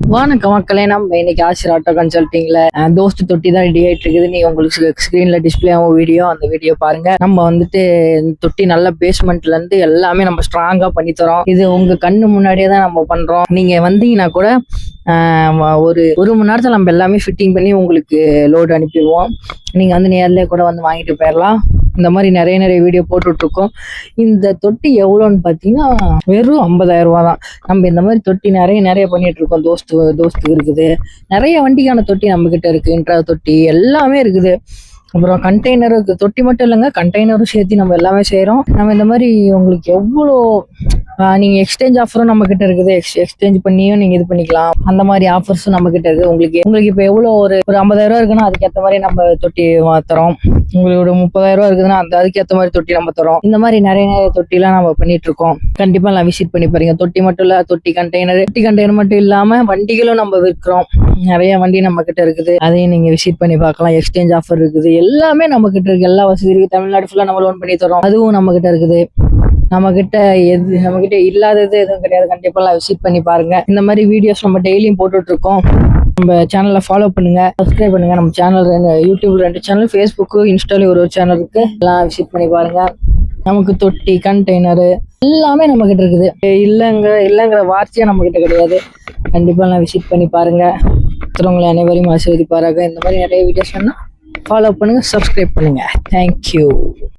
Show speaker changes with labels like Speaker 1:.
Speaker 1: வணக்கம் மக்களே நம்ம இன்னைக்கு ஆசிர் ஆட்டோ கன்சல்டிங்ல அஹ், தோஸ்து தொட்டி தான் ரெடி ஆயிட்டு இருக்குது. நீங்க உங்களுக்கு ஸ்கிரீன்ல டிஸ்பிளே ஆகும் வீடியோ அந்த வீடியோ பாருங்க. நம்ம வந்துட்டு தொட்டி நல்ல பேஸ்மெண்ட்ல இருந்து எல்லாமே நம்ம ஸ்ட்ராங்கா பண்ணி தரோம். இது உங்க கண்ணு முன்னாடியே தான் நம்ம பண்றோம். நீங்க வந்தீங்கன்னா கூட ஒரு ஒரு மணி நேரத்தில் நம்ம எல்லாமே ஃபிட்டிங் பண்ணி உங்களுக்கு லோடு அனுப்பிடுவோம். நீங்க வந்து நேர்லேயே கூட வந்து வாங்கிட்டு போயிடலாம் இந்த மாதிரி நிறைய நிறைய வீடியோ போட்டுட்ருக்கோம். இந்த தொட்டி எவ்வளோன்னு பார்த்தீங்கன்னா வெறும் ஐம்பதாயிரம் ரூபா தான் நம்ம இந்த மாதிரி தொட்டி நிறைய நிறைய பண்ணிட்டு இருக்கோம் தோஸ்து தோஸ்து இருக்குது. நிறைய வண்டிக்கான தொட்டி நம்ம கிட்ட இருக்கு. இன்ட்ரா தொட்டி எல்லாமே இருக்குது. அப்புறம் கண்டெய்னர் தொட்டி மட்டும் இல்லைங்க கண்டெய்னரும் சேர்த்து நம்ம எல்லாமே செய்கிறோம் நம்ம இந்த மாதிரி உங்களுக்கு எவ்வளோ நீங்கள் எக்ஸ்சேஞ்ச் ஆஃபரும் நம்ம கிட்ட இருக்குது. எக்ஸ்சேஞ்ச் பண்ணியும் நீங்கள் இது பண்ணிக்கலாம். அந்த மாதிரி ஆஃபர்ஸும் நம்ம கிட்ட இருக்குது உங்களுக்கு உங்களுக்கு இப்போ எவ்வளோ ஒரு ஒரு ஐம்பதாயிரம் இருக்குன்னா அதுக்கேற்ற மாதிரி நம்ம தொட்டி தரோம். உங்களோட முப்பதாயிரம் இருக்குதுன்னா அந்த அதுக்கேற்ற மாதிரி தொட்டி நம்ம தரோம். இந்த மாதிரி நிறைய நிறைய தொட்டிலாம் நம்ம பண்ணிட்டு இருக்கோம். கண்டிப்பாக நான் விசிட் பண்ணி பாருங்க. தொட்டி மட்டும் இல்லை தொட்டி கண்டெய்னர் தொட்டி கண்டெய்னர் மட்டும் இல்லாமல் வண்டிகளும் நம்ம விற்கிறோம். நிறைய வண்டி நம்ம கிட்ட இருக்குது. அதையும் நீங்க விசிட் பண்ணி பார்க்கலாம். எக்ஸ்சேஞ்ச் ஆஃபர் இருக்குது. எல்லாமே நம்ம கிட்ட இருக்கு. எல்லா வசதி இருக்கு தமிழ்நாடு ஃபுல்லா நம்ம லோன் பண்ணி தரோம். அதுவும் நம்ம கிட்ட இருக்குது. நம்ம கிட்ட எது நம்ம கிட்ட இல்லாதது எதுவும் கிடையாது. கண்டிப்பா எல்லாம் விசிட் பண்ணி பாருங்க. இந்த மாதிரி வீடியோஸ் நம்ம டெய்லியும் போட்டுட்டு இருக்கோம் நம்ம சேனலை ஃபாலோ பண்ணுங்க. சப்ஸ்கிரைப் பண்ணுங்க. நம்ம சேனல் ரெண்டு யூடியூப்ல ரெண்டு சேனல் ஃபேஸ்புக்கு இன்ஸ்டாலையும் ஒரு ஒரு சேனல் இருக்கு. எல்லாம் விசிட் பண்ணி பாருங்க. நமக்கு தொட்டி கண்டெய்னரு எல்லாமே நம்ம கிட்ட இருக்குது. இல்லைங்க இல்லைங்கிற வார்த்தையே நம்ம கிட்ட கிடையாது. கண்டிப்பா எல்லாம் விசிட் பண்ணி பாருங்க. மற்றவங்களை அனைவரையும் ஆசீர்வதிப்பாராக. இந்த மாதிரி நிறைய வீடியோஸ் வேணா ஃபாலோ பண்ணுங்க சப்ஸ்கிரைப் பண்ணுங்க. தேங்க்யூ